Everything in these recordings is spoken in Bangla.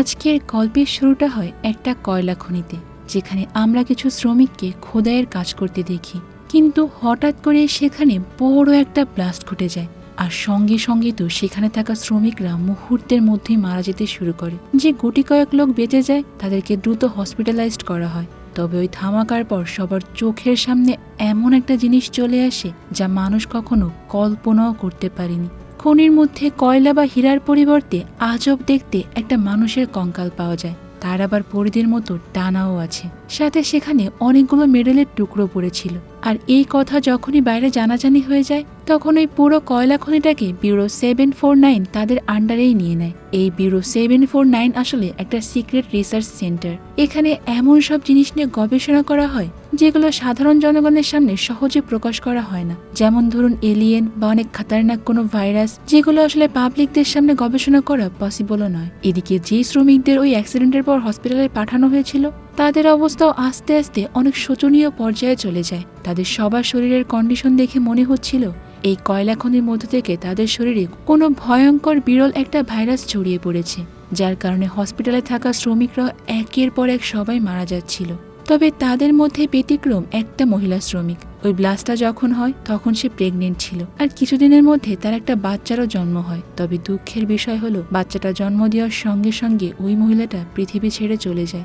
আজকের গল্পের শুরুটা হয় একটা কয়লা খনিতে, যেখানে আমরা কিছু শ্রমিককে খোদাইয়ের কাজ করতে দেখি। কিন্তু হঠাৎ করে সেখানে বড় একটা ব্লাস্ট ঘটে যায়। আর সঙ্গে সঙ্গে তো সেখানে থাকা শ্রমিকরা মুহূর্তের মধ্যেই মারা যেতে শুরু করে। যে গুটি কয়েক লোক বেঁচে যায়, তাদেরকে দ্রুত হসপিটালাইজড করা হয়। তবে ওই ধামাকার পর সবার চোখের সামনে এমন একটা জিনিস চলে আসে, যা মানুষ কখনো কল্পনাও করতে পারেনি। খনির মধ্যে কয়লা বা হীরার পরিবর্তে আজব দেখতে একটা মানুষের কঙ্কাল পাওয়া যায়। তার আবার পরিদের মতো ডানাও আছে। সাথে সেখানে অনেকগুলো মেডেলের টুকরো পড়েছিল। আর এই কথা যখনই বাইরে জানাজানি হয়ে যায়, তখন ওই পুরো কয়লা খনিটাকে ব্যুরো সেভেন ফোর নাইন তাদের আন্ডারেই নিয়ে নেয়। এই ব্যুরো সেভেন ফোর নাইন আসলে একটা সিক্রেট রিসার্চ সেন্টার এখানে এমন সব জিনিস নিয়ে গবেষণা করা হয় যেগুলো সাধারণ জনগণের সামনে সহজে প্রকাশ করা হয় না। যেমন ধরুন এলিয়েন বা অনেক খাতারনাক কোনো ভাইরাস যেগুলো আসলে পাবলিকদের সামনে গবেষণা করা পসিবলও নয়। এদিকে যে শ্রমিকদের ওই অ্যাক্সিডেন্টের পর হসপিটালে পাঠানো হয়েছিল, তাদের অবস্থাও আস্তে আস্তে অনেক শোচনীয় পর্যায়ে চলে যায়। তাদের সবার শরীরের কন্ডিশন দেখে মনে হচ্ছিল, এই কয়লা খনির মধ্য থেকে তাদের শরীরে কোনো ভয়ঙ্কর বিরল একটা ভাইরাস ছড়িয়ে পড়েছে, যার কারণে হসপিটালে থাকা শ্রমিকরা একের পর এক সবাই মারা যাচ্ছিল। তবে তাদের মধ্যে ব্যতিক্রম একটা মহিলা শ্রমিক। ওই ব্লাস্টটা যখন হয়, তখন সে প্রেগনেন্ট ছিল। আর কিছুদিনের মধ্যে তার একটা বাচ্চারও জন্ম হয়। তবে দুঃখের বিষয় হলো, বাচ্চাটা জন্ম দেওয়ার সঙ্গে সঙ্গে ওই মহিলাটা পৃথিবী ছেড়ে চলে যায়।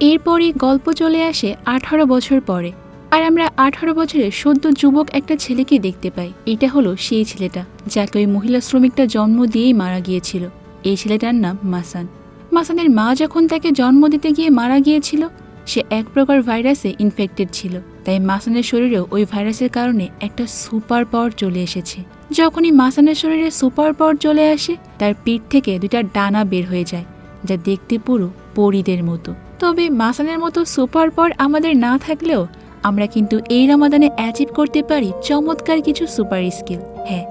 এরপরই গল্প চলে আসে আঠারো বছর পরে। আর আমরা আঠারো বছরের সদ্য যুবক একটা ছেলেকে দেখতে পাই। এটা হলো সেই ছেলেটা, যাকে ওই মহিলা শ্রমিকটা জন্ম দিয়েই মারা গিয়েছিল। এই ছেলেটার নাম মাসান। মাসানের মা যখন তাকে জন্ম দিতে গিয়ে মারা গিয়েছিল সে এক প্রকার ভাইরাসে ইনফেক্টেড ছিল, তাই মাসানের শরীরেও ওই ভাইরাসের কারণে একটা সুপার পাওয়ার চলে এসেছে। যখনই মাসানের শরীরে সুপার পাওয়ার চলে আসে, তার পিঠ থেকে দুইটা ডানা বের হয়ে যায়, যা দেখতে পুরো পরীদের মতো। তবে মাসানের মতো সুপার পাওয়ার আমাদের না থাকলেও আমরা কিন্তু এই রমাদানে অ্যাচিভ করতে পারি চমৎকার কিছু সুপার স্কিল হ্যাঁ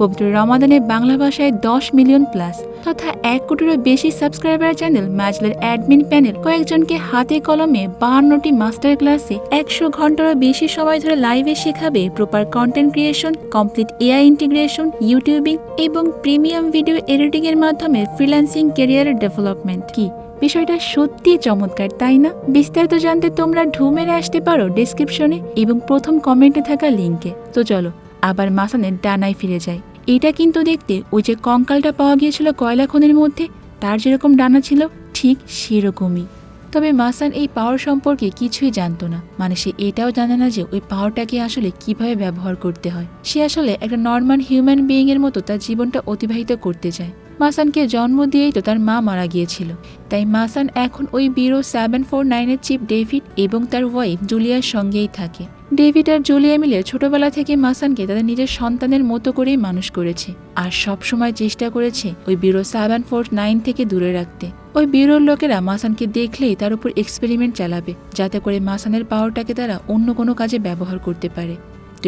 পবিত্র রমাদানে বাংলা ভাষায় দশ মিলিয়ন প্লাস তথা এক কোটিরও বেশি সাবস্ক্রাইবার চ্যানেল ম্যাজলের অ্যাডমিন প্যানেল কয়েকজনকে হাতে কলমে বাহান্নটি মাস্টার ক্লাসে একশো ঘন্টারও বেশি সময় ধরে লাইভে শেখাবে proper content creation complete AI integration YouTubing এবং প্রিমিয়াম ভিডিও এডিটিং এর মাধ্যমে ফ্রিল্যান্সিং ক্যারিয়ারের ডেভেলপমেন্ট কি? বিষয়টা সত্যি চমৎকার, তাই না? বিস্তারিত জানতে তোমরা ঢু মেরে আসতে পারো ডিসক্রিপশনে এবং প্রথম কমেন্টে থাকা লিঙ্কে তো চলো, আবার মাসানের ডানায় ফিরে যায় এটা কিন্তু দেখতে ওই যে কঙ্কালটা পাওয়া গিয়েছিল কয়লা খনির মধ্যে, তার যেরকম ডানা ছিল, ঠিক সেরকমই। তবে মাসান এই পাওয়ার সম্পর্কে কিছুই জানতো না। মানে সে এটাও জানে না যে ওই পাওয়ারটাকে আসলে কীভাবে ব্যবহার করতে হয়। সে আসলে একটা নর্মাল হিউম্যান বিইং এর মতো তার জীবনটা অতিবাহিত করতে চায়। মাসানকে জন্ম দিয়েই তো তার মা মারা গিয়েছিল। তাই মাসান এখন ওই বিরো সেভেন ফোর নাইনের চিফ ডেভিড এবং তার ওয়াইফ জুলিয়ার সঙ্গেই থাকে। ডেভিড আর জুলিয়া মিলে ছোটবেলা থেকে মাসানকে তাদের নিজের সন্তানের মতো করেই মানুষ করেছে আর সব সময় চেষ্টা করেছে ওই বিরো সেভেন ফোর নাইন থেকে দূরে রাখতে। ওই বিরোর লোকেরা মাসানকে দেখলেই তার উপর এক্সপেরিমেন্ট চালাবে, যাতে করে মাসানের পাওয়ারটাকে তারা অন্য কোনো কাজে ব্যবহার করতে পারে।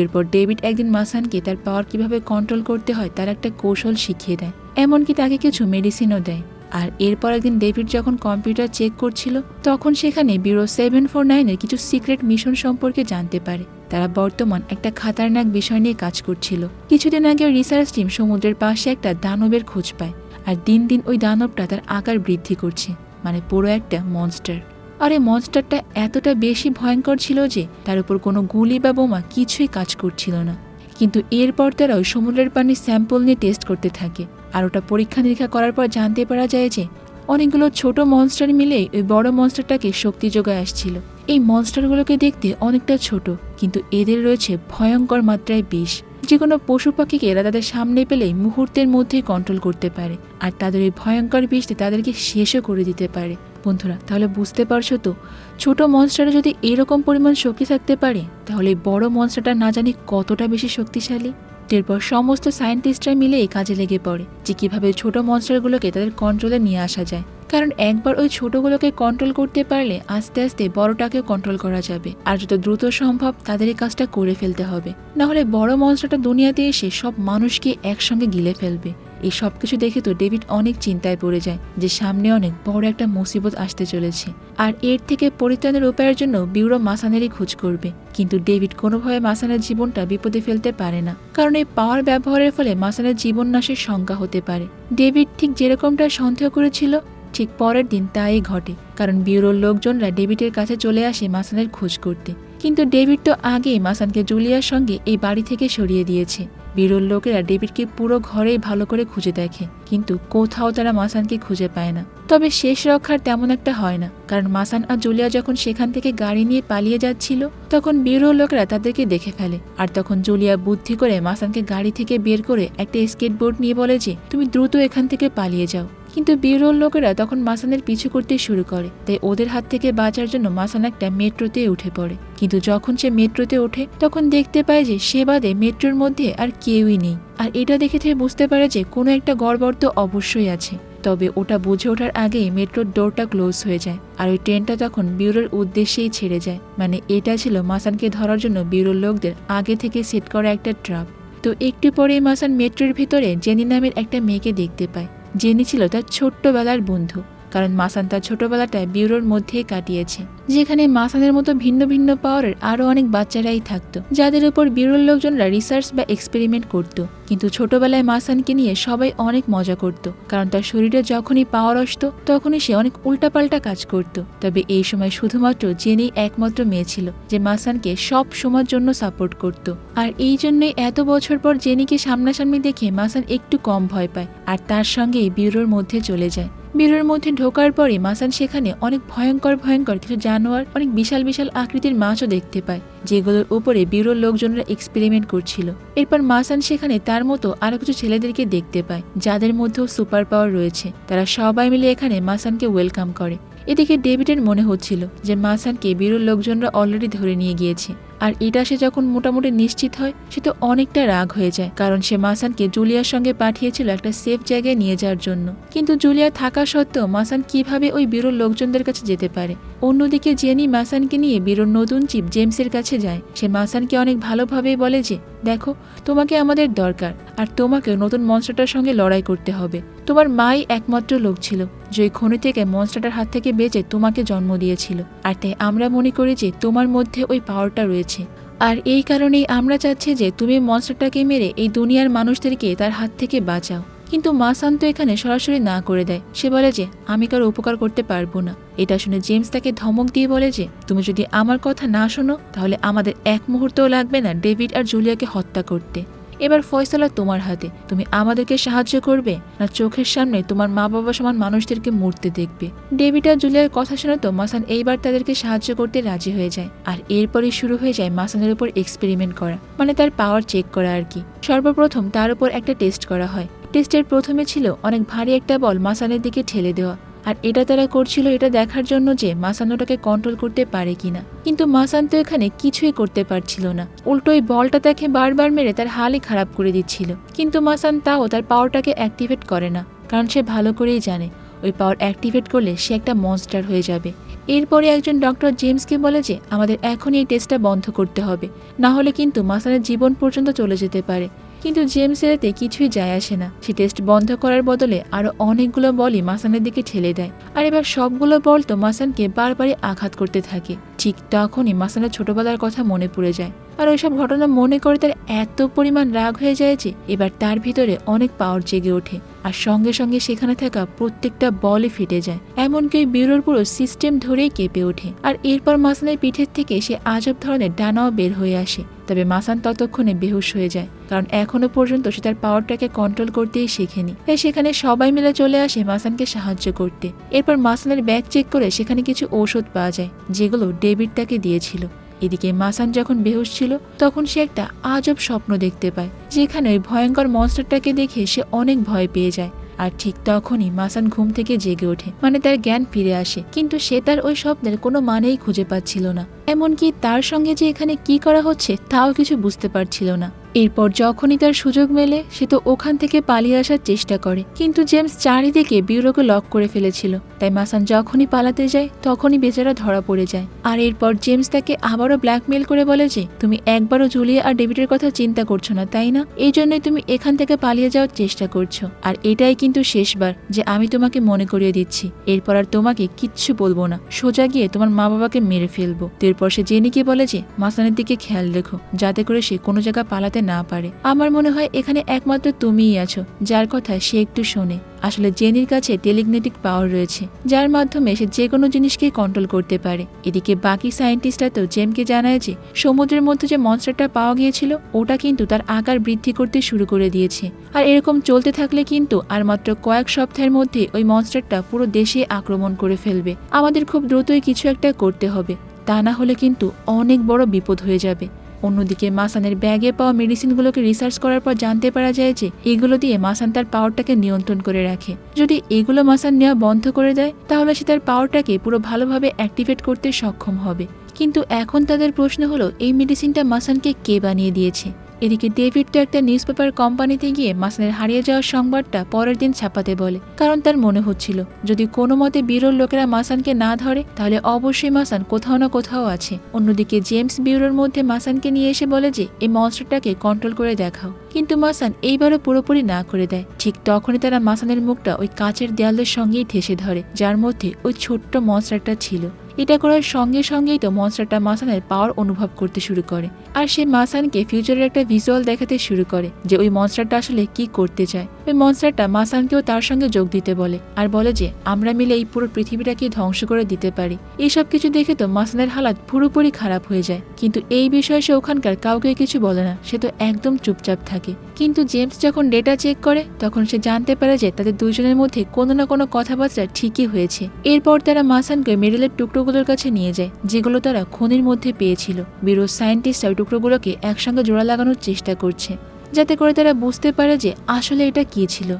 এরপর ডেভিড একদিন মাসানকে তার পাওয়ার কীভাবে কন্ট্রোল করতে হয় তার একটা কৌশল শিখিয়ে দেয়। এমনকি তাকে কিছু মেডিসিনও দেয়। আর এরপর একদিন ডেভিড যখন কম্পিউটার চেক করছিল, তখন সেখানে ব্যুরো সেভেন ফোর নাইনের কিছু সিক্রেট মিশন সম্পর্কে জানতে পারে। তারা বর্তমান একটা খাতারনাক বিষয় নিয়ে কাজ করছিল। কিছুদিন আগে রিসার্চ টিম সমুদ্রের পাশে একটা দানবের খোঁজ পায়, আর দিন দিন ওই দানবটা তার আকার বৃদ্ধি করছে মানে পুরো একটা মনস্টার আর এই মনস্টারটা এতটা বেশি ভয়ঙ্কর ছিল যে তার উপর কোনো গুলি বা বোমা কিছুই কাজ করছিল না। কিন্তু এরপর তারা ওই সমুদ্রের পানির স্যাম্পল নিয়ে টেস্ট করতে থাকে। আর ওটা পরীক্ষা নিরীক্ষা করার পর জানতে পারা যায় যে অনেকগুলো ছোট মনস্টার মিলে ওই বড় মনস্টারটাকে শক্তি যোগায় আসছিল। এই মনস্টারগুলোকে দেখতে অনেকটা ছোট, কিন্তু এদের রয়েছে ভয়ঙ্কর মাত্রায় বিষ। যে কোনো পশু পাখিকে এরা তাদের সামনে পেলেই মুহূর্তের মধ্যেই কন্ট্রোল করতে পারে, আর তাদের এই ভয়ঙ্কর বিষটি তাদেরকে শেষও করে দিতে পারে। বন্ধুরা, তাহলে বুঝতে পারছ তো, ছোট মনস্টারে যদি এরকম পরিমাণ শক্তি থাকতে পারে, তাহলে বড় মনস্টারটা না জানি কতটা বেশি শক্তিশালী? এরপর সমস্ত সায়েন্টিস্টরা মিলে এই কাজে লেগে পড়ে যে কীভাবে ছোট মনস্টারগুলোকে তাদের কন্ট্রোলে নিয়ে আসা যায়। কারণ একবার ওই ছোটগুলোকে কন্ট্রোল করতে পারলে আস্তে আস্তে বড়টাকেও কন্ট্রোল করা যাবে। আর যত দ্রুত সম্ভব তাদের এই কাজটা করে ফেলতে হবে। না হলে বড় মনস্টারটা দুনিয়াতে এসে সব মানুষকে একসঙ্গে গিলে ফেলবে। এই সব কিছু দেখে তো ডেভিড অনেক চিন্তায় পড়ে যায় যে সামনে অনেক বড় একটা মুসিবত আসতে চলেছে। আর এর থেকে পরিত্রাণের উপায়ের জন্য বিউরো মাসানেরই খোঁজ করবে। কিন্তু ডেভিড কোনোভাবে মাসানের জীবনটা বিপদে ফেলতে পারে না। কারণ এই পাওয়ার ব্যবহারের ফলে মাসানের জীবন নাশের শঙ্কা হতে পারে। ডেভিড ঠিক যেরকমটা সন্দেহ করেছিল ঠিক পরের দিন তাই ঘটে, কারণ ব্যুরোর লোকজনরা ডেভিডের কাছে চলে আসে মাসানের খোঁজ করতে। কিন্তু ডেভিড তো আগেই মাসানকে জুলিয়ার সঙ্গে এই বাড়ি থেকে সরিয়ে দিয়েছে। বিরল লোকেরা ডেভিডকে পুরো ঘরেই ভালো করে খুঁজে দেখে, কিন্তু কোথাও তারা মাসানকে খুঁজে পায় না। তবে শেষ রক্ষার তেমন একটা হয় না, কারণ মাসান আর জুলিয়া যখন সেখান থেকে গাড়ি নিয়ে পালিয়ে যাচ্ছিল, তখন বিরল লোকেরা তাদেরকে দেখে ফেলে। আর তখন জুলিয়া বুদ্ধি করে মাসানকে গাড়ি থেকে বের করে একটা স্কেটবোর্ড নিয়ে বলে যে, তুমি দ্রুত এখান থেকে পালিয়ে যাও। কিন্তু বিরল লোকেরা তখন মাসানের পিছু করতে শুরু করে, তাই ওদের হাত থেকে বাঁচার জন্য মাসান একটা মেট্রোতে উঠে পড়ে। কিন্তু যখন সে মেট্রোতে ওঠে, তখন দেখতে পায় যে সে বাদে মেট্রোর মধ্যে আর কেউই নেই। আর এটা দেখে সে বুঝতে পারে যে কোনো একটা গড়বড় তো অবশ্যই আছে। তবে ওটা বুঝে ওঠার আগেই মেট্রোর ডোরটা ক্লোজ হয়ে যায়, আর ওই ট্রেনটা তখন বিউরোর উদ্দেশ্যেই ছেড়ে যায়। মানে এটা ছিল মাসানকে ধরার জন্য বিউরোর লোকদের আগে থেকে সেট করা একটা ট্রাপ। তো একটু পরেই মাসান মেট্রোর ভিতরে জেনি নামের একটা মেয়েকে দেখতে পায়। জেনি ছিল তার ছোট্টবেলার বন্ধু। কারণ মাসান তার ছোটবেলাটায় বিউরোর মধ্যেই কাটিয়েছে, যেখানে মাসানের মতো ভিন্ন ভিন্ন পাওয়ারের আরও অনেক বাচ্চারাই থাকতো, যাদের উপর বিউরোর লোকজনরা রিসার্চ বা এক্সপেরিমেন্ট করত। কিন্তু ছোটবেলায় মাসানকে নিয়ে সবাই অনেক মজা করত, কারণ তার শরীরে যখনই পাওয়ার আসতো, তখনই সে অনেক উল্টাপাল্টা কাজ করত। তবে এই সময় শুধুমাত্র জেনেই একমাত্র মেয়ে ছিল, যে মাসানকে সব সময়ের জন্য সাপোর্ট করত। আর এই জন্যই এত বছর পর জেনিকে সামনাসামনি দেখে মাসান একটু কম ভয় পায়, আর তার সঙ্গেই বিউরোর মধ্যে চলে যায়। বিউরোর মধ্যে ঢোকার পরে মাসান সেখানে অনেক ভয়ঙ্কর ভয়ঙ্কর কিছু জানোয়ার, অনেক বিশাল বিশাল আকৃতির মাছও দেখতে পায়, যেগুলোর উপরে বিউরোর লোকজনরা এক্সপেরিমেন্ট করছিল। এরপর মাসান সেখানে তার মতো আরও কিছু ছেলেদেরকে দেখতে পায়, যাদের মধ্যেও সুপার পাওয়ার রয়েছে। তারা সবাই মিলে এখানে মাসানকে ওয়েলকাম করে। এদিকে ডেভিডের মনে হচ্ছিল যে মাসানকে বিরোর লোকজনরা অলরেডি ধরে নিয়ে গিয়েছে। আর এটা সে যখন মোটামুটি নিশ্চিত হয়, সে তো অনেকটা রাগ হয়ে যায়, কারণ সে মাসানকে জুলিয়ার সঙ্গে পাঠিয়েছিল একটা সেফ জায়গায় নিয়ে যাওয়ার জন্য। কিন্তু জুলিয়া থাকা সত্ত্বেও মাসান কীভাবে ওই বিরোর লোকজনদের কাছে যেতে পারে? অন্যদিকে জেনি মাসানকে নিয়ে বিরোর নতুন চিপ জেমসের কাছে যায়। সে মাসানকে অনেক ভালোভাবেই বলে যে দেখো, তোমাকে আমাদের দরকার, আর তোমাকে নতুন মনস্টারটার সঙ্গে লড়াই করতে হবে। তোমার মাই একমাত্র লোক ছিল, যে খনি থেকে মনস্টারটার হাত থেকে বেঁচে তোমাকে জন্ম দিয়েছিল। আর তাই আমরা মনে করি যে তোমার মধ্যে ওই পাওয়ারটা রয়েছে। আর এই কারণেই আমরা চাচ্ছি যে তুমি মনস্টারটাকে মেরে এই দুনিয়ার মানুষদেরকে তার হাত থেকে বাঁচাও। কিন্তু মা শান্ত এখানে সরাসরি না করে দেয়। সে বলে যে, আমি কারও উপকার করতে পারব না। এটা শুনে জেমস তাকে ধমক দিয়ে বলে যে, তুমি যদি আমার কথা না শোনো, তাহলে আমাদের এক মুহূর্তও লাগবে না ডেভিড আর জুলিয়াকে হত্যা করতে। এবার ফয়সলা তোমার হাতে। তুমি আমাদেরকে সাহায্য করবে, না চোখের সামনে তোমার মা বাবা সমান মানুষদেরকে মরতে দেখবে? ডেভিড আর জুলিয়ার কথা শুনে তো মাসান এইবার তাদেরকে সাহায্য করতে রাজি হয়ে যায়। আর এরপরই শুরু হয়ে যায় মাসানের উপর এক্সপেরিমেন্ট করা মানে তার পাওয়ার চেক করা আর কি। সর্বপ্রথম তার উপর একটা টেস্ট করা হয়। টেস্টের প্রথমে ছিল অনেক ভারী একটা বল মাসানের দিকে ঠেলে দেওয়া, আর এটা তারা করছিল এটা দেখার জন্য যে মাসান ওটাকে কন্ট্রোল করতে পারে কিনা। কিন্তু মাসান তো এখানে কিছুই করতে পারছিল না। উল্টো ওই বলটা তাকে বারবার মেরে তার হালই খারাপ করে দিচ্ছিল। কিন্তু মাসান তাও তার পাওয়ারটাকে অ্যাক্টিভেট করে না, কারণ সে ভালো করেই জানে, ওই পাওয়ার অ্যাক্টিভেট করলে সে একটা মনস্টার হয়ে যাবে। এরপরে একজন ডক্টর জেমসকে বলে যে, আমাদের এখনই এই টেস্টটা বন্ধ করতে হবে। না হলে কিন্তু মাসানের জীবন পর্যন্ত চলে যেতে পারে। কিন্তু জেমসের এতে কিছুই যায় আসে না। সে টেস্ট বন্ধ করার বদলে আরও অনেকগুলো বলই মাসানের দিকে ঠেলে দেয়। আর এবার সবগুলো বল তো মাসানকে বারবারই আঘাত করতে থাকে। ঠিক তখনই মাসানের ছোটবেলার কথা মনে পড়ে যায়। আর ওইসব ঘটনা মনে করে তার এত পরিমাণ রাগ হয়ে যায় যে এবার তার ভিতরে অনেক পাওয়ার জেগে ওঠে। আর সঙ্গে সঙ্গে সেখানে থাকা প্রত্যেকটা বলই ফেটে যায়। এমনকি ওই বিউরোর পুরো সিস্টেম ধরেই কেঁপে ওঠে। আর এরপর মাসানের পিঠের থেকে সে আজব ধরনের ডানাও বের হয়ে আসে। তবে মাসান ততক্ষণে বেহুশ হয়ে যায়। কারণ এখনও পর্যন্ত সে তার পাওয়ারটাকে কন্ট্রোল করতেই শেখেনি। তাই সেখানে সবাই মিলে চলে আসে মাসানকে সাহায্য করতে। এরপর মাসানের ব্যাগ চেক করে সেখানে কিছু ঔষধ পাওয়া যায়, যেগুলো ডেভিড তাকে দিয়েছিল। এদিকে মাসান যখন বেহুশ ছিল, তখন সে একটা আজব স্বপ্ন দেখতে পায়, যেখানে ওই ভয়ঙ্কর মনস্টারটাকে দেখে সে অনেক ভয় পেয়ে যায়। আর ঠিক তখনই মাসান ঘুম থেকে জেগে ওঠে মানে তার জ্ঞান ফিরে আসে, কিন্তু সে তার ওই স্বপ্নের কোনো মানেই খুঁজে পাচ্ছিল না। এমনকি তার সঙ্গে যে এখানে কি করা হচ্ছে, তাও কিছু বুঝতে পারছিল না। এরপর যখনই তার সুযোগ মেলে, সে তো ওখান থেকে পালিয়ে আসার চেষ্টা করে। কিন্তু জেমস চারিদিকে বিউরোকে লক করে ফেলেছিল। তাই মাসান যখনই পালাতে যায়, তখনই বেচারা ধরা পড়ে যায়। আর এরপর জেমস তাকে আবারও ব্ল্যাকমেল করে বলে যে, তুমি একবারও জুলিয়া আর ডেভিডের কথা চিন্তা করছ না, তাই না? এই জন্যই তুমি এখান থেকে পালিয়ে যাওয়ার চেষ্টা করছ। আর এটাই কিন্তু শেষবার যে আমি তোমাকে মনে করিয়ে দিচ্ছি। এরপর আর তোমাকে কিচ্ছু বলব না। সোজা গিয়ে তোমার মা বাবাকে মেরে ফেলব। এরপর সে জেনিকে বলে যে, মাসানের দিকে খেয়াল রেখো। যাতে করে সে কোনো জায়গা পালাতে না পারে। আমার মনে হয় এখানে একমাত্র তুমিই আছো। যার কথা সে একটু শোনে। আসলে জেনির কাছে টেলিগনেটিক পাওয়ার রয়েছে, যার মাধ্যমে সে যে কোনো জিনিসকে কন্ট্রোল করতে পারে। এদিকে বাকি সায়েন্টিস্টরা তো জেমকে জানায় যে, সমুদ্রের মধ্যে যে মনস্টারটা পাওয়া গিয়েছিল, ওটা কিন্তু তার আকার বৃদ্ধি করতে শুরু করে দিয়েছে। আর এরকম চলতে থাকলে কিন্তু আর মাত্র কয়েক সপ্তাহের মধ্যে ওই মনস্টারটা পুরো দেশে আক্রমণ করে ফেলবে। আমাদের খুব দ্রুতই কিছু একটা করতে হবে। তা না হলে কিন্তু অনেক বড় বিপদ হয়ে যাবে। অন্যদিকে মাসানের ব্যাগে পাওয়া মেডিসিনগুলোকে রিসার্চ করার পর জানতে পারা যায় যে এগুলো দিয়ে মাসান তার পাওয়ারটাকে নিয়ন্ত্রণ করে রাখে। যদি এগুলো মাসান নেওয়া বন্ধ করে দেয়, তাহলে সে তার পাওয়ারটাকে পুরো ভালোভাবে অ্যাক্টিভেট করতে সক্ষম হবে। কিন্তু এখন তাদের প্রশ্ন হলো, এই মেডিসিনটা মাসানকে কে বানিয়ে দিয়েছে? এদিকে ডেভিড তো একটা নিউজ পেপার কোম্পানিতে গিয়ে মাসানের হারিয়ে যাওয়ার সংবাদটা পরের দিন ছাপাতে বলে। কারণ তার মনে হচ্ছিল, যদি কোনো মতে বিরল লোকেরা মাসানকে না ধরে, তাহলে অবশ্যই মাসান কোথাও না কোথাও আছে। অন্যদিকে জেমস বিউরোর মধ্যে মাসানকে নিয়ে এসে বলে যে, এই মনস্টারটাকে কন্ট্রোল করে দেখাও। কিন্তু মাসান এইবারও পুরোপুরি না করে দেয়। ঠিক তখনই তারা মাসানের মুখটা ওই কাচের দেয়ালের সঙ্গেই ঠেসে ধরে, যার মধ্যে ওই ছোট্ট মনস্টারটা ছিল। এটা করার সঙ্গে সঙ্গেই তো মনস্টারটা মাসানের পাওয়ার অনুভব করতে শুরু করে। আর সে মাসানকে ফিউচারের একটা ভিজুয়াল দেখাতে শুরু করে যে ওই মনস্টারটা আসলে কি করতে চায়। ওই মনস্টারটা মাসানকেও তার সঙ্গে যোগ দিতে বলে আর বলে যে, আমরা মিলে এই পুরো পৃথিবীটাকে ধ্বংস করে দিতে পারি। এইসব কিছু দেখে তো মাসানের হালাত পুরোপুরি খারাপ হয়ে যায়। কিন্তু এই বিষয়ে সে ওখানকার কাউকে কিছু বলে না। সে তো একদম চুপচাপ থাকে। কিন্তু জেমস যখন ডেটা চেক করে, তখন সে জানতে পারে যে তাদের দুজনের মধ্যে কোনো না কোনো কথাবার্তা ঠিকই হয়েছে। এরপর তারা মাসানকে মেডেলের টুকরোগুলোর কাছে নিয়ে যায়, যেগুলো তারা খনির মধ্যে পেয়েছিল। ব্যুরো সায়েন্টিস্ট ওই টুকরোগুলোকে একসঙ্গে জোড়া লাগানোর চেষ্টা করছে, যাতে করে তারা বুঝতে পারে যে আসলে এটা কী ছিল।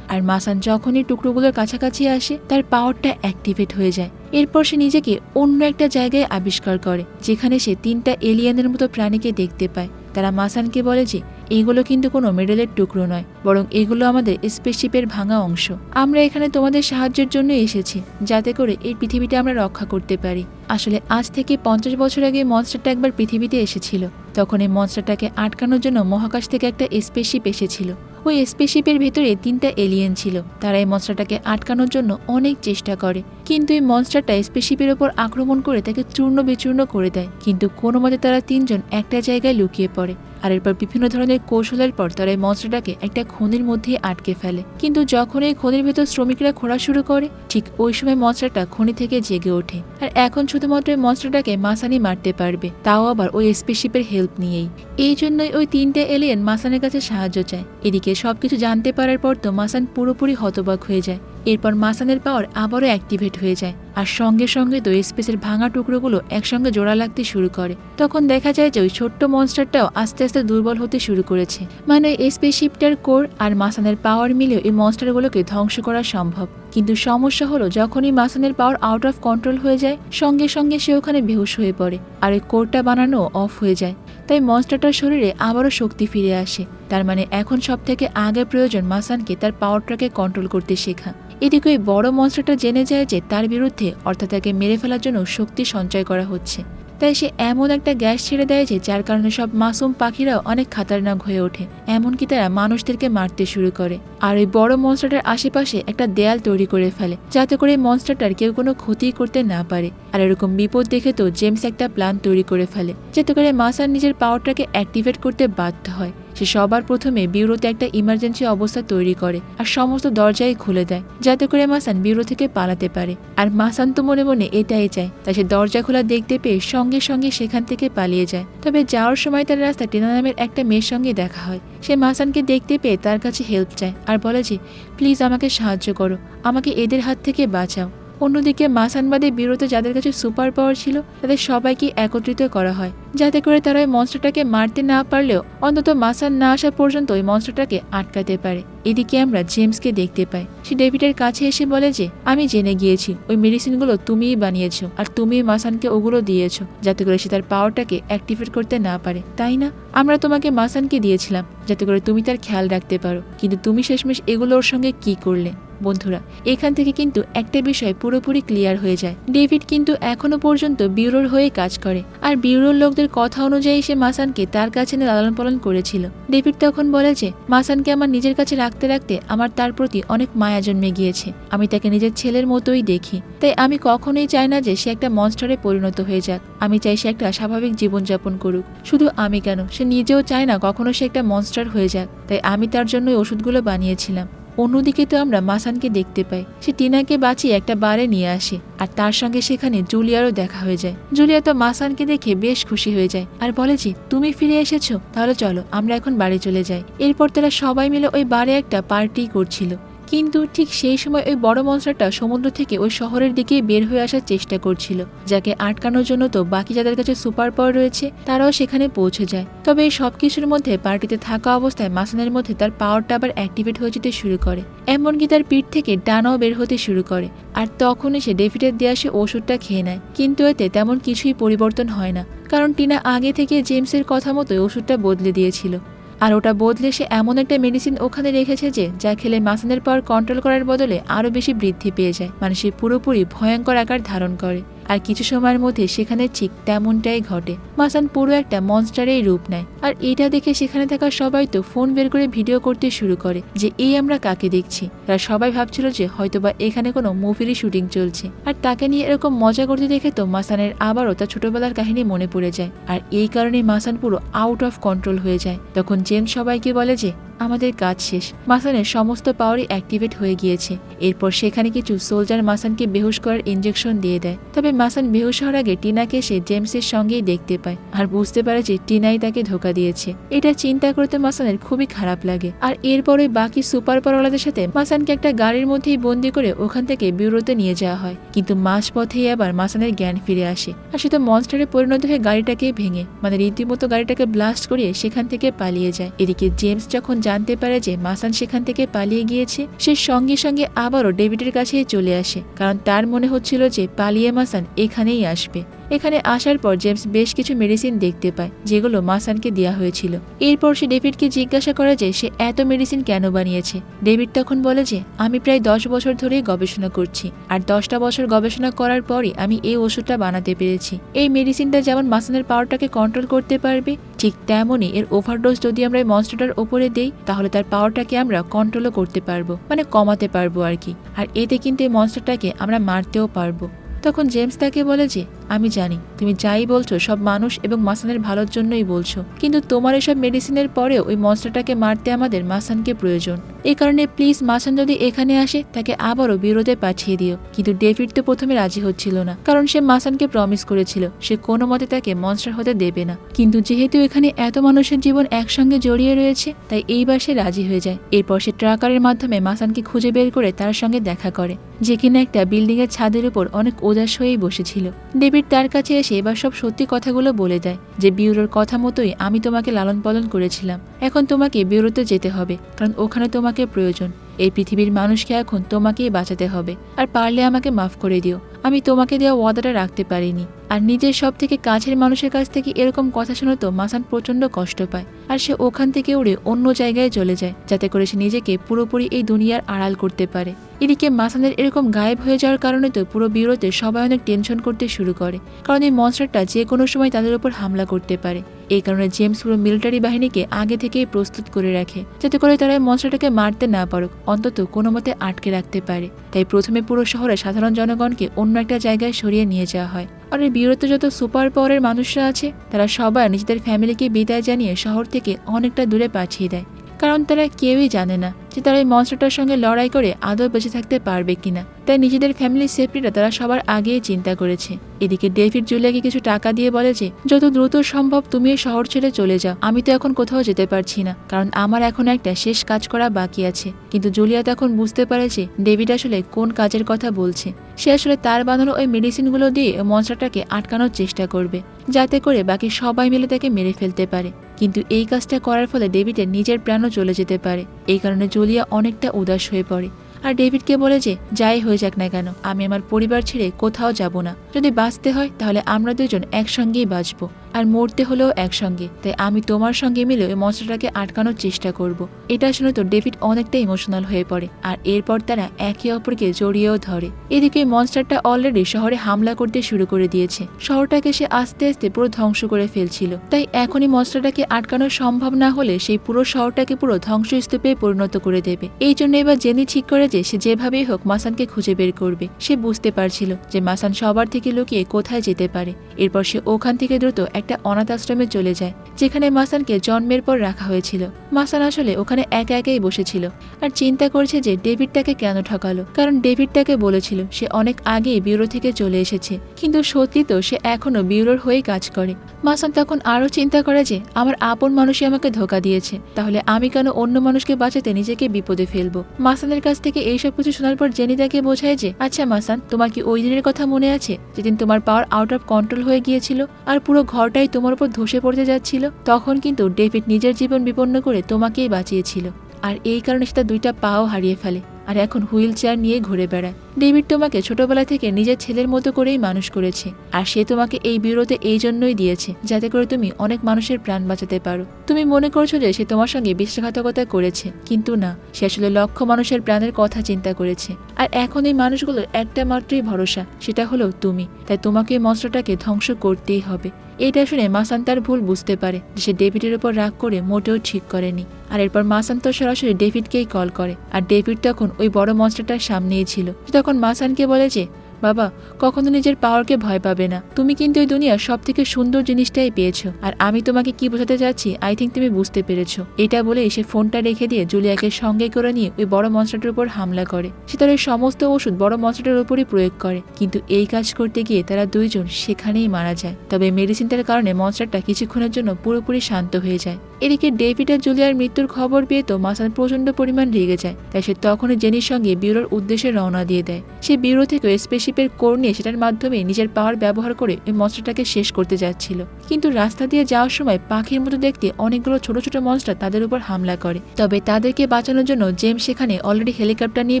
আর মাসান যখনই টুকরোগুলোর কাছাকাছি আসে, তার পাওয়ারটা অ্যাক্টিভেট হয়ে যায়। এরপর সে নিজেকে অন্য একটা জায়গায় আবিষ্কার করে, যেখানে সে তিনটা এলিয়ানের মতো প্রাণীকে দেখতে পায়। তারা মাসানকে বলে যে এইগুলো কিন্তু কোনো মেডেলের টুকরো নয়, বরং এগুলো আমাদের স্পেসশিপের ভাঙা অংশ। আমরা এখানে তোমাদের সাহায্যের জন্য এসেছি, যাতে করে এই পৃথিবীটা আমরা রক্ষা করতে পারি। আসলে আজ থেকে পঞ্চাশ বছর আগে মনস্টারটা একবার পৃথিবীতে এসেছিল। তখন এই মনস্টারটাকে আটকানোর জন্য মহাকাশ থেকে একটা স্পেসশিপ এসেছিল। ওই স্পেসশিপের ভেতরে তিনটা এলিয়েন ছিল। তারা এই মশলাটাকে আটকানোর জন্য অনেক চেষ্টা করে। কিন্তু এই মনস্টারটা স্পেসশিপের ওপর আক্রমণ করে তাকে চূর্ণ বিচূর্ণ করে দেয়। কিন্তু কোনো মতে তারা তিনজন একটা জায়গায় লুকিয়ে পড়ে। আর এরপর বিভিন্ন ধরনের কৌশলের পর তারা এই মনস্টারটাকে একটা খনির মধ্যে আটকে ফেলে। কিন্তু যখন এই খনির ভেতর শ্রমিকরা খোঁড়া শুরু করে, ঠিক ওই সময় মনস্টারটা খনি থেকে জেগে ওঠে। আর এখন শুধুমাত্র এই মনস্টারটাকে মাসানি মারতে পারবে, তাও আবার ওই স্পেসশিপের হেল্প নিয়েই। এই জন্যই ওই তিনটে এলিয়েন মাসানের কাছে সাহায্য চায়। এদিকে সবকিছু জানতে পারার পর তো মাসান পুরোপুরি হতবাক হয়ে যায়। এরপর মাসানের পাওয়ার আবারও অ্যাক্টিভেট হয়ে যায় আর সঙ্গে সঙ্গে তো স্পেসের ভাঙা টুকরোগুলো একসঙ্গে জোড়া লাগতে শুরু করে। তখন দেখা যায় যে ওই ছোট্ট মনস্টারটাও আস্তে আস্তে দুর্বল হতে শুরু করেছে। মানে এই স্পেসশিপটার কোর আর মাসানের পাওয়ার মিলেও এই মনস্টারগুলোকে ধ্বংস করা সম্ভব। কিন্তু সমস্যা হলো যখনই মাসানের পাওয়ার আউট অফ কন্ট্রোল হয়ে যায়, সঙ্গে সঙ্গে সে ওখানে বেহুশ হয়ে পড়ে আর ওই কোরটা বানানো অফ হয়ে যায়। তাই মনস্টারটার শরীরে আবারও শক্তি ফিরে আসে। তার মানে এখন সব থেকে আগে প্রয়োজন মাসানকে তার পাওয়ারটাকে কন্ট্রোল করতে শেখা। এদিকে ওই বড় মনস্টারটা জেনে যায় যে তার বিরুদ্ধে অর্থাৎ তাকে মেরে ফেলার জন্য শক্তি সঞ্চয় করা হচ্ছে। তাই সে এমন একটা গ্যাস ছেড়ে দেয় যে যার কারণে সব মাসুম পাখিরাও অনেক খাতারনাক হয়ে ওঠে। এমনকি তারা মানুষদেরকে মারতে শুরু করে। আর ওই বড় মনস্টারটার আশেপাশে একটা দেয়াল তৈরি করে ফেলে, যাতে করে মনস্টারটার কেউ কোনো ক্ষতি করতে না পারে। আর এরকম বিপদ দেখে তো জেমস একটা প্ল্যান তৈরি করে ফেলে, যাতে করে মাসার নিজের পাওয়ারটাকে অ্যাক্টিভেট করতে বাধ্য হয়। সে সবার প্রথমে বিউরোতে একটা ইমার্জেন্সি অবস্থা তৈরি করে আর সমস্ত দরজাই খুলে দেয়, যাতে করে মাসান বিউরো থেকে পালাতে পারে। আর মাসান তো মনে মনে এটাই চায়, তাই সে দরজা খোলা দেখতে পেয়ে সঙ্গে সঙ্গে সেখান থেকে পালিয়ে যায়। তবে যাওয়ার সময় তার রাস্তা টেনা নামের একটা মেয়ের সঙ্গে দেখা হয়। সে মাসানকে দেখতে পেয়ে তার কাছে হেল্প চায় আর বলে যে প্লিজ আমাকে সাহায্য করো, আমাকে এদের হাত থেকে বাঁচাও। অন্যদিকে মাসানবাদে বিরতে যাদের কাছে সুপার পাওয়ার ছিল, তাদের সবাইকে একত্রিত করা হয়। যাতে করে তারা ওই মনস্টারটাকে মারতে না পারলেও অন্তত মাসান না আসা পর্যন্ত ওই মনস্টারটাকে আটকাতে পারে। এদিকে আমরা জেমসকে দেখতে পাই। সে ডেভিডের কাছে এসে বলে যে, আমি জেনে গিয়েছি, ওই মেডিসিনগুলো তুমিই বানিয়েছো আর তুমিই মাসানকে ওগুলো দিয়েছ, যাতে করে সে তার পাওয়ারটাকে অ্যাক্টিভেট করতে না পারে। তাই না? আমরা তোমাকে মাসানকে দিয়েছিলাম, যাতে করে তুমি তার খেয়াল রাখতে পারো। কিন্তু তুমি শেষমেশ এগুলো ওর সঙ্গে কি করলে? বন্ধুরা, এখান থেকে কিন্তু একটা বিষয় পুরোপুরি ক্লিয়ার হয়ে যায়। ডেভিড কিন্তু এখনও পর্যন্ত বিউরোর হয়ে কাজ করে। আর বিউরোর লোকদের কথা অনুযায়ী সে মাসানকে তার কাছে লালন পালন করেছিল। ডেভিড তখন বলে যে, মাসানকে আমার নিজের কাছে রাখতে রাখতে আমার তার প্রতি অনেক মায়া জন্মে গিয়েছে। আমি তাকে নিজের ছেলের মতোই দেখি। তাই আমি কখনোই চাই না যে সে একটা মনস্টারে পরিণত হয়ে যাক। আমি চাই সে একটা স্বাভাবিক জীবনযাপন করুক। শুধু আমি কেন? সে নিজেও চায় না কখনো সে একটা মনস্টার হয়ে যাক। তাই আমি তার জন্য ওষুধগুলো বানিয়েছিলাম। অন্যদিকে তো আমরা মাসানকে দেখতে পাই। সে টিনাকে বাঁচিয়ে একটা বারে নিয়ে আসে, আর তার সঙ্গে সেখানে জুলিয়ারও দেখা হয়ে যায়। জুলিয়া তো মাসানকে দেখে বেশ খুশি হয়ে যায়, আর বলে যে, তুমি ফিরে এসেছ, তাহলে চলো, আমরা এখন বাড়ি চলে যাই। এরপর তারা সবাই মিলে ওই বারে একটা পার্টি করছিল। কিন্তু ঠিক সেই সময় ওই বড় মনস্টারটা সমুদ্র থেকে ওই শহরের দিকে বের হয়ে আসার চেষ্টা করছিল, যাকে আটকানোর জন্য তো বাকি যাদের কাছে সুপার পাওয়ার রয়েছে, তারাও সেখানে পৌঁছে যায়। তবে এই সবকিছুর মধ্যে পার্টিতে থাকা অবস্থায় মাসানের মধ্যে তার পাওয়ারটা আবার অ্যাক্টিভেট হয়ে যেতে শুরু করে। এমনকি তার পিঠ থেকে ডানাও বের হতে শুরু করে, আর তখনই সে ডেভিডের দেওয়া সে ওষুধটা খেয়ে নেয়। কিন্তু এতে তেমন কিছুই পরিবর্তন হয় না, কারণ টিনা আগে থেকে জেমসের কথা মতোই ওষুধটা বদলে দিয়েছিল। আর ওটা বদলে সে এমন একটা মেডিসিন ওখানে রেখেছে যে, যা খেলে মাসানের পাওয়ার কন্ট্রোল করার বদলে আরও বেশি বৃদ্ধি পেয়ে যায়। মানে সে পুরোপুরি ভয়ঙ্কর আকার ধারণ করে। আর কিছু সময়ের মধ্যে সেখানে ঠিক তেমনটাই ঘটে। মাসান পুরো একটা মনস্টারেই রূপ নেয়। আর এটা দেখে সেখানে থাকা সবাই তো ফোন বের করে ভিডিও করতে শুরু করে যে এই আমরা কাকে দেখছি। তারা সবাই ভাবছিল যে হয়তোবা এখানে কোনো মুভিরই শুটিং চলছে। আর তাকে নিয়ে এরকম মজা করতে দেখে তো মাসানের আবারও তার ছোটবেলার কাহিনী মনে পড়ে যায়। আর এই কারণে মাসান পুরো আউট অফ কন্ট্রোল হয়ে যায়। তখন জেমস সবাইকে বলে যে আমাদের কাজ শেষ। মাসানের সমস্ত পাওয়ারই অ্যাক্টিভেট হয়ে গিয়েছে। এরপর সেখানে কিছু সোলজার মাসানকে বেহুশ করার ইঞ্জেকশন দিয়ে দেয়। তবে মাসান বেহুশ হওয়ার আগে টিনাকে সে জেমসের সঙ্গেই দেখতে পায়। আর বুঝতে পারে যে টিনাই তাকে ধোকা দিয়েছে। এটা চিন্তা করতে মাসানের খুবই খারাপ লাগে। আর এরপর বাকি সুপার পাওয়ারওয়ালাদের সাথে মাসানকে একটা গাড়ির মধ্যেই বন্দি করে ওখান থেকে বিউরোতে নিয়ে যাওয়া হয়। কিন্তু মাস পথেই আবার মাসানের জ্ঞান ফিরে আসে। আর সে তো মনস্টারে পরিণত হয়ে গাড়িটাকে ভেঙে মানে রীতিমতো গাড়িটাকে ব্লাস্ট করিয়ে সেখান থেকে পালিয়ে যায়। এদিকে জেমস যখন জানতে পারে যে মাসান সেখান থেকে পালিয়ে গিয়েছে, সে সঙ্গে সঙ্গে আবারও ডেভিডের কাছে চলে আসে, কারণ তার মনে হচ্ছিল যে পালিয়ে মাসান এখানেই আসবে। এখানে আসার পর জেমস বেশ কিছু মেডিসিন দেখতে পায়, যেগুলো মাসানকে দেওয়া হয়েছিল। এরপর সে ডেভিডকে জিজ্ঞাসা করে যে সে এত মেডিসিন কেন বানিয়েছে। ডেভিড তখন বলে যে, আমি প্রায় দশ বছর ধরেই গবেষণা করছি, আর দশটা বছর গবেষণা করার পরই আমি এই ওষুধটা বানাতে পেরেছি। এই মেডিসিনটা যেমন মাসানের পাওয়ারটাকে কন্ট্রোল করতে পারবে, ঠিক তেমনই এর ওভারডোজ যদি আমরা এই মনস্টারটার ওপরে দেই, তাহলে তার পাওয়ারটাকে আমরা কন্ট্রোলও করতে পারব মানে কমাতে পারব আর কি। আর এতে কিন্তু এই মনস্টারটাকে আমরা মারতেও পারব। তখন জেমস তাকে বলে যে আমি জানি, তুমি যাই বলছো, সব মানুষ এবং মাসানের ভালোর জন্যই বলছো। কিন্তু তোমার এসব মেডিসিনের পরেও ওই মনস্টারটাকে মারতে আমাদের মাসানকে প্রয়োজন। এই কারণে প্লিজ মাসান যদি এখানে আসে, তাকে আবারও বিরোধে পাঠিয়ে দিও। কিন্তু ডেভিড তো প্রথমে রাজি হচ্ছিল না, কারণ সে মাসানকে প্রমিস করেছিল, সে কোনো মতে তাকে মনস্টার হতে দেবে না। কিন্তু যেহেতু এখানে এত মানুষের জীবন একসঙ্গে জড়িয়ে রয়েছে, তাই এইবার সে রাজি হয়ে যায়। এরপর সে ট্রাকারের মাধ্যমে মাসানকে খুঁজে বের করে তার সঙ্গে দেখা করে, যে কিনা একটা বিল্ডিং এর ছাদের উপর অনেক উদাস হয়েই বসেছিল। ডেভিড তার কাছে এসে এবার সব সত্যি কথাগুলো বলে দেয়, যে বিউরোর কথা মতোই আমি তোমাকে লালন পালন করেছিলাম। এখন তোমাকে বিউরোতে যেতে হবে, কারণ ওখানে তোমাকে প্রয়োজন। এই পৃথিবীর মানুষকে এখন তোমাকেই বাঁচাতে হবে। আর পারলে আমাকে মাফ করে দিও। আমি তোমাকে দেওয়া ওয়াদাটা রাখতে পারিনি। আর নিজের সব থেকে কাছের মানুষের কাছ থেকে এরকম কথা শুনে তো মাসান প্রচণ্ড কষ্ট পায়। আর সে ওখান থেকে উড়ে অন্য জায়গায় চলে যায়, যাতে করে সে নিজেকে পুরোপুরি এই দুনিয়ার আড়াল করতে পারে। এদিকে মাসানের এরকম গায়েব হয়ে যাওয়ার কারণে তো পুরো বিউরোতে সবাই অনেক টেনশন করতে শুরু করে। কারণ এই মনস্টারটা যে কোনো সময় তাদের উপর হামলা করতে পারে। এই কারণে জেমস পুরো মিলিটারি বাহিনীকে আগে থেকেই প্রস্তুত করে রাখে, যাতে করে তারা মনস্টারটাকে মারতে না পারুক, অন্তত কোনো মতে আটকে রাখতে পারে। তাই প্রথমে পুরো শহরে সাধারণ জনগণকে অন্য একটা জায়গায় সরিয়ে নিয়ে যাওয়া হয়। আর এই বিরতে যত সুপার পাওয়ারের মানুষরা আছে, তারা সবাই নিজেদের ফ্যামিলিকে বিদায় জানিয়ে শহর থেকে অনেকটা দূরে পাঠিয়ে দেয়। কারণ তারা কেউই জানে না যে তারা এই মনস্টারটার সঙ্গে লড়াই করে আদৌ বেঁচে থাকতে পারবে কিনা। তাই নিজেদের ফ্যামিলির সেফটিটা তারা সবার আগেই চিন্তা করেছে। এদিকে ডেভিড জুলিয়াকে কিছু টাকা দিয়ে বলে যে, যত দ্রুত সম্ভব তুমি শহর ছেড়ে চলে যাও। আমি তো এখন কোথাও যেতে পারছি না, কারণ আমার এখন একটা শেষ কাজ করা বাকি আছে। কিন্তু জুলিয়া তখন বুঝতে পারে যে, ডেভিড আসলে কোন কাজের কথা বলছে। সে আসলে তার বানানো ওই মেডিসিনগুলো দিয়ে মনস্টারটাকে আটকানোর চেষ্টা করবে, যাতে করে বাকি সবাই মিলে তাকে মেরে ফেলতে পারে। কিন্তু এই কাজটা করার ফলে ডেভিডের নিজের প্রাণও চলে যেতে পারে। এই কারণে জুলিয়া অনেকটা উদাস হয়ে পড়ে। আর ডেভিডকে বলে যে, যাই হয়ে যাক না কেন, আমি আমার পরিবার ছেড়ে কোথাও যাব না। যদি বাঁচতে হয়, তাহলে আমরা দুজন একসঙ্গেই বাঁচবো। আর মরতে হলেও একসঙ্গে, তাই আমি তোমার সঙ্গে মিলে ওই মনস্টারটাকে আটকানোর চেষ্টা করব। এটা শুনে তো ডেভিড অনেকটা ইমোশনাল হয়ে পড়ে, আর এরপর তারা একে অপরকে জড়িয়েও ধরে। এদিকে মনস্টারটা অলরেডি শহরে হামলা করতে শুরু করে দিয়েছে। শহরটাকে সে আস্তে আস্তে পুরো ধ্বংস করে ফেলছিল। তাই এখনই মনস্টারটাকে আটকানো সম্ভব না হলে সেই পুরো শহরটাকে পুরো ধ্বংসস্তূপে পরিণত করে দেবে। এই জন্য এবার জেনি ঠিক করে যে সে যেভাবেই হোক মাসানকে খুঁজে বের করবে। সে বুঝতে পারছিল যে মাসান সবার থেকে লুকিয়ে কোথায় যেতে পারে। এরপর সে ওখান থেকে দ্রুত একটা অনাথ আশ্রমে চলে যায়, যেখানে মাসানকে জন্মের পর রাখা হয়েছিল। মাসান আসলে ওখানে একা একাই বসেছিল আর চিন্তা করছে যে ডেভিড তাকে কেন ঠকালো। কারণ ডেভিড তাকে বলেছিল, সে অনেক আগেই ব্যুরো থেকে চলে এসেছে, কিন্তু সত্যি তো সে এখনও ব্যুরোর হয়ে কাজ করে। মাসান তখন আরও চিন্তা করে যে, আমার আপন মানুষই আমাকে ধোকা দিয়েছে, তাহলে আমি কেন অন্য মানুষকে বাঁচাতে নিজেকে বিপদে ফেলব? মাসানের কাছ থেকে এইসব কিছু শোনার পর জেনি তাকে বোঝায় যে আচ্ছা মাসান, তোমার কি ওই দিনের কথা মনে আছে, যেদিন তোমার পাওয়ার আউট অফ কন্ট্রোল হয়ে গিয়েছিল, আর পুরো ঘরটাই তোমার উপর ধসে পড়তে যাচ্ছিল, তখন কিন্তু ডেভিড নিজের জীবন বিপন্ন করে তোমাকেই বাঁচিয়েছিল। আর এই কারণে সেটা দুইটা পাও হারিয়ে ফেলে, আর এখন হুইল চেয়ার নিয়ে ঘুরে বেড়ায়। ডেভিড তোমাকে ছোটবেলা থেকে নিজের ছেলের মতো করেই মানুষ করেছে, আর সে তোমাকে এই বিরোধে এই জন্যই দিয়েছে, যাতে করে তুমি অনেক মানুষের প্রাণ বাঁচাতে পারো। তুমি মনে করছ যে সে তোমার সঙ্গে বিশ্বাসঘাতকতা করেছে, কিন্তু না, সে আসলে লক্ষ মানুষের প্রাণের কথা চিন্তা করেছে। আর এখন এই মানুষগুলোর একটা মাত্রই ভরসা, সেটা হলো তুমি, তাই তোমাকে মন্ত্রটাকে ধ্বংস করতেই হবে। এটা শুনে মাসান তার ভুল বুঝতে পারে যে সে ডেভিডের উপর রাগ করে মোটেও ঠিক করেনি। আর এরপর মাসান তো সরাসরি ডেভিডকেই কল করে, আর ডেভিড তখন ওই বড় মনস্টারটার সামনেই ছিল। তখন মাসানকে বলে যে বাবা, কখনো নিজের পাওয়ারকে ভয় পাবে না। তুমি কিন্তু ওই দুনিয়ার সব থেকে সুন্দর জিনিসটাই পেয়েছ। আর আমি তোমাকে কি বোঝাতে চাচ্ছি আই থিঙ্ক তুমি বুঝতে পেরেছ। এটা বলে সে ফোনটা রেখে দিয়ে জুলিয়াকে সঙ্গে করে নিয়ে ওই বড় মনস্টারটার উপর হামলা করে। সে তার ওই সমস্ত ওষুধ বড় মনস্টারটার উপরই প্রয়োগ করে। কিন্তু এই কাজ করতে গিয়ে তারা দুইজন সেখানেই মারা যায়। তবে মেডিসিনটার কারণে মনস্টারটা কিছুক্ষণের জন্য পুরোপুরি শান্ত হয়ে যায়। এদিকে ডেভিড আর জুলিয়ার মৃত্যুর খবর পেয়ে তো মাসান প্রচণ্ড পরিমাণ রেগে যায়। তাই সে তখনই জেনির সঙ্গে ব্যুরোর উদ্দেশ্যে রওনা দিয়ে দেয়। সে ব্যুরো থেকে স্পেসশিপের কোর নিয়ে সেটার মাধ্যমে নিজের পাওয়ার ব্যবহার করে ওই মনস্টারটাকে শেষ করতে যাচ্ছিল। কিন্তু রাস্তা দিয়ে যাওয়ার সময় পাখির মতো দেখতে অনেকগুলো ছোট ছোট মনস্টার তাদের উপর হামলা করে। তবে তাদেরকে বাঁচানোর জন্য জেমস সেখানে অলরেডি হেলিকপ্টার নিয়ে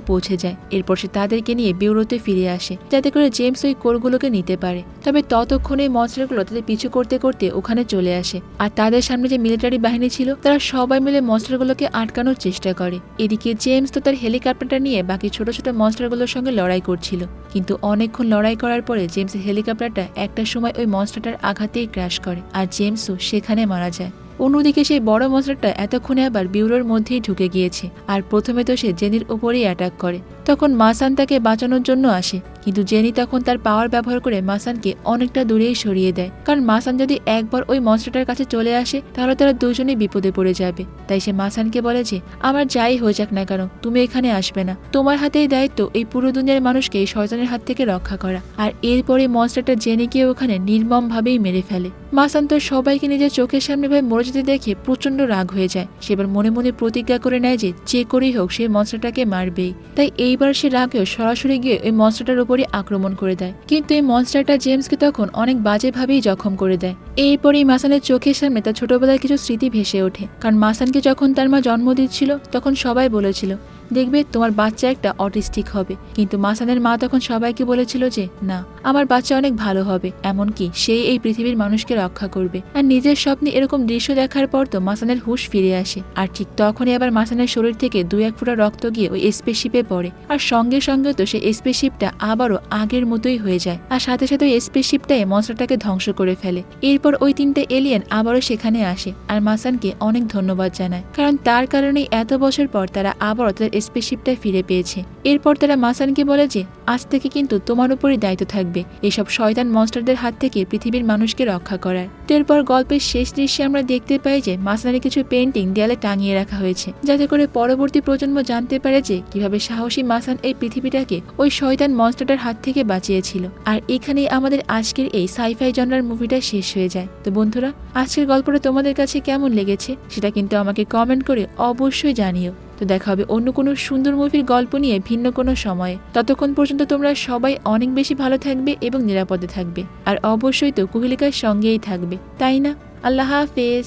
পৌঁছে যায়। এরপর সে তাদেরকে নিয়ে ব্যুরোতে ফিরে আসে, যাতে করে জেমস ওই কোরগুলোকে নিতে পারে। তবে ততক্ষণে মনস্টারগুলো তাদের পিছু করতে করতে ওখানে চলে আসে। আর তাদের সামনে যে মিলিটারি বাহিনী ছিল, তারা সবাই মিলে মনস্টারগুলোকে আটকানোর চেষ্টা করে। এদিকে জেমস তো তার হেলিকপ্টারটা নিয়ে বাকি ছোট ছোট মনস্টারগুলোর সঙ্গে লড়াই করছিল। কিন্তু অনেকক্ষণ লড়াই করার পরে জেমসের হেলিকপ্টারটা একটা সময় ওই মনস্টারটার আঘাতেই ক্র্যাশ করে আর জেমসও সেখানে মারা যায়। অন্যদিকে সেই বড় মশলাটা এতক্ষণে আবার বিউরোর মধ্যেই ঢুকে গিয়েছে আর প্রথমে তো সে জেনির উপরেই অ্যাটাক করে। তখন মাসান তাকে বাঁচানোর জন্য আসে। কিন্তু জেনি তখন তার পাওয়ার ব্যবহার করে মাসানকে অনেকটা দূরেই সরিয়ে দেয়। কারণ মাসান যদি একবার ওই মনস্টারটার কাছে চলে আসে, তাহলে তারা দুজনেই বিপদে পড়ে যাবে। তাই সে মাসানকে বলে যে, আমার যাই হয়ে যাক না কেন, তুমি এখানে আসবে না। তোমার হাতেই দায়িত্ব এই পুরো দুনিয়ার মানুষকে এই শয়তানের হাত থেকে রক্ষা করা। আর এরপরে মনস্টারটা জেনিকে ওখানে নির্মম ভাবেই মেরে ফেলে। মাসান তো সবাইকে নিজের চোখের সামনে ভাবে মরে যেতে দেখে প্রচণ্ড রাগ হয়ে যায়। সে এবার মনে মনে প্রতিজ্ঞা করে নেয় যে যে করেই হোক সেই মনস্টারটাকে মারবেই। তাই এইবার সে রাগেও সরাসরি গিয়ে ওই মনস্টারটার উপরই আক্রমণ করে দেয়। কিন্তু এই মনস্টারটা জেমসকে তখন অনেক বাজেভাবেই জখম করে দেয়। এরপরেই মাসানের চোখের সামনে তার ছোটবেলার কিছু স্মৃতি ভেসে ওঠে। কারণ মাসানকে যখন তার মা জন্ম দিচ্ছিল, তখন সবাই বলেছিল দেখবে তোমার বাচ্চা একটা অটিস্টিক হবে। কিন্তু মাসানের মা তখন সবাইকে বলেছিল যে, না, আমার বাচ্চা অনেক ভালো হবে, এমনকি সেই এই পৃথিবীর মানুষকে রক্ষা করবে। আর নিজের স্বপ্নে এরকম দৃশ্য দেখার পর তো মাসানের হুশ ফিরে আসে। আর ঠিক তখনই আবার মাসানের শরীর থেকে দু এক ফোঁটা রক্ত গিয়ে ওই স্পেসশিপে পড়ে। আর সঙ্গে সঙ্গে তো সেই স্পেসশিপটা আবারও আগের মতোই হয়ে যায়। আর সাথে সাথে ওই স্পেসশিপটাই মনস্টারটাকে ধ্বংস করে ফেলে। এরপর ওই তিনটে এলিয়েন আবারও সেখানে আসে। আর মাসানকে অনেক ধন্যবাদ জানায়। কারণ তার কারণেই এত বছর পর তারা আবারও তাদের স্পেসশিপটা ফিরে পেয়েছে। এরপর তারা মাসানকে বলে যে, আজ থেকে কিন্তু তোমার উপরই দায়িত্ব থাকবে এসব শয়তান মনস্টারদের হাত থেকে পৃথিবীর মানুষকে রক্ষা করার। তো এরপর গল্পের শেষ দৃশ্যে আমরা দেখতে পাই যে, মাসানের কিছু পেন্টিং দেয়ালে টাঙিয়ে রাখা হয়েছে, যাতে করে পরবর্তী প্রজন্ম জানতে পারে যে, কীভাবে সাহসী মাসান এই পৃথিবীটাকে ওই শয়তান মনস্টারটার হাত থেকে বাঁচিয়েছিল। আর এখানেই আমাদের আজকের এই সাইফাই জনরার মুভিটা শেষ হয়ে যায়। তো বন্ধুরা, আজকের গল্পটা তোমাদের কাছে কেমন লেগেছে, সেটা কিন্তু আমাকে কমেন্ট করে অবশ্যই জানিও। তো দেখা হবে অন্য কোনো সুন্দর মুভির গল্প নিয়ে ভিন্ন কোনো সময়ে। ততক্ষণ পর্যন্ত তোমরা সবাই অনেক বেশি ভালো থাকবে এবং নিরাপদে থাকবে। আর অবশ্যই তো কুহেলিকার সঙ্গেই থাকবে, তাই না? আল্লাহ হাফেজ।